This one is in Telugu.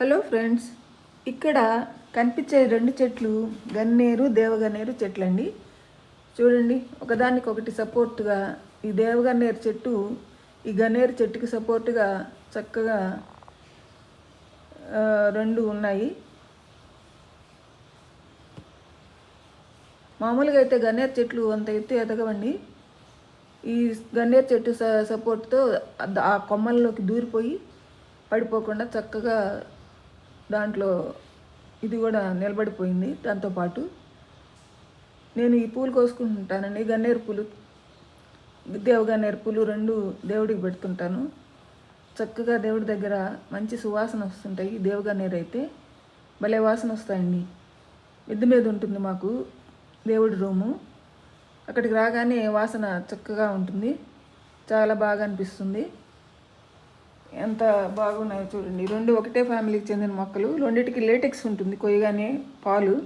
హలో ఫ్రెండ్స్ ఇక్కడ కనిపించే రెండు చెట్లు గన్నేరు దేవగన్నేరు చెట్లు అండి చూడండి ఒకదానికి ఒకటి సపోర్ట్గా ఈ దేవగన్నేరు చెట్టు ఈ గన్నేరు చెట్టుకి సపోర్ట్గా చక్కగా రెండు ఉన్నాయి. మామూలుగా అయితే గన్నేరు చెట్లు అంత ఎత్తు ఎదగవండి. ఈ గన్నేరు చెట్టు స సపోర్ట్తో ఆ కొమ్మల్లోకి దూరిపోయి పడిపోకుండా చక్కగా దాంట్లో ఇది కూడా నిలబడిపోయింది. దాంతోపాటు నేను ఈ పూలు కోసుకుంటుంటానండి గన్నేరు పూలు దేవగన్నేరు పూలు రెండు దేవుడికి పెడుతుంటాను. చక్కగా దేవుడి దగ్గర మంచి సువాసన వస్తుంటాయి. దేవగన్నేరు అయితే భలే వాసన వస్తాయండి. మిద్ది మీద ఉంటుంది మాకు దేవుడి రూము. అక్కడికి రాగానే వాసన చక్కగా ఉంటుంది. చాలా బాగా అనిపిస్తుంది. ఎంత బాగున్నాయో చూడండి. రెండు ఒకటే ఫ్యామిలీకి చెందిన మొక్కలు. రెండింటికి లేటెక్స్ ఉంటుంది కొయ్యగానే పాలు.